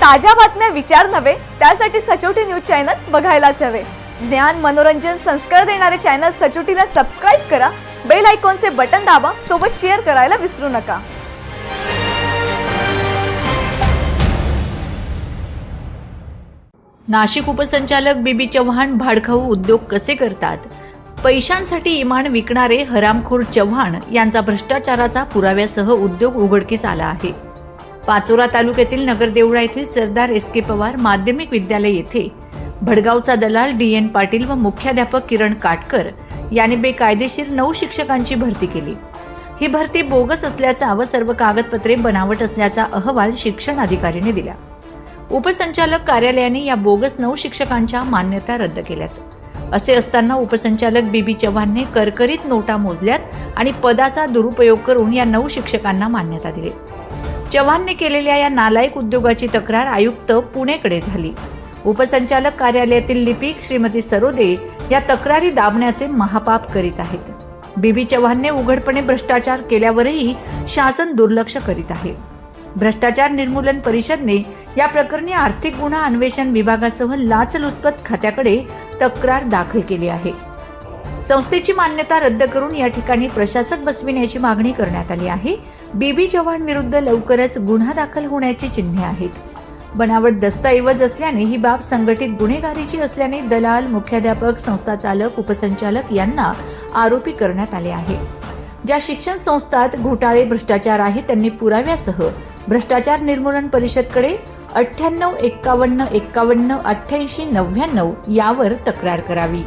ताज्या बातम्या विचार नव्हे त्यासाठी सचोटी न्यूज चॅनल बघायलाच हवे. ज्ञान मनोरंजन संस्कार देणारे चॅनल सचोटीला सबस्क्राईब करा बेल आयकॉनचे बटन दाबा सोबत शेअर करायला विसरू नका. नाशिक उपसंचालक बीबी चव्हाण भाडखाऊ उद्योग कसे करतात? पैशांसाठी इमान विकणारे हरामखोर चव्हाण यांचा भ्रष्टाचाराचा पुराव्यासह उद्योग उघडकीस आला आहे. पाचोरा तालुक्यातील नगरदेवळा येथील सरदार एस के पवार माध्यमिक विद्यालय येथे भडगावचा दलाल डी एन पाटील व मुख्याध्यापक किरण काटकर यांनी बेकायदेशीर नऊ शिक्षकांची भरती केली. ही भरती बोगस असल्याचा व सर्व कागदपत्रे बनावट असल्याचा अहवाल शिक्षण अधिकाऱ्याने दिला. उपसंचालक कार्यालयाने या बोगस नऊ शिक्षकांच्या मान्यता रद्द केल्यात. असे असताना उपसंचालक बीबी चव्हाणने करकरीत नोटा मोजल्यात आणि पदाचा दुरुपयोग करून या नऊ शिक्षकांना मान्यता दिली. चव्हाणने केलेल्या या नालायक उद्योगाची तक्रार आयुक्त पुणेकडे झाली. उपसंचालक कार्यालयातील लिपिक श्रीमती सरोदे या तक्रारी दाबण्याचे महापाप करीत आहेत. बीबी चव्हाणने उघडपणे भ्रष्टाचार केल्यावरही शासन दुर्लक्ष करीत आहे. भ्रष्टाचार निर्मूलन परिषदने या प्रकरणी आर्थिक गुन्हा अन्वेषण विभागासह लाचलुचपत खात्याकडे तक्रार दाखल केली आहे. संस्थेची मान्यता रद्द करून या ठिकाणी प्रशासक बसविण्याची मागणी करण्यात आली आहे. बीबी चव्हाण विरुद्ध लवकरच गुन्हा दाखल होण्याची चिन्हे आहेत. बनावट दस्तऐवज असल्याने ही बाब संघटित गुन्हेगारीची असल्याने दलाल मुख्याध्यापक संस्था चालक उपसंचालक यांना आरोपी करण्यात आले आहे. ज्या शिक्षण संस्थात घोटाळे भ्रष्टाचार आहे त्यांनी पुराव्यासह भ्रष्टाचार निर्मूलन परिषदकडे अठ्ठ्याण्णव एक्कावन्न एक्कावन्न अठ्ठ्याऐंशी नव्याण्णव यावर तक्रार करावी.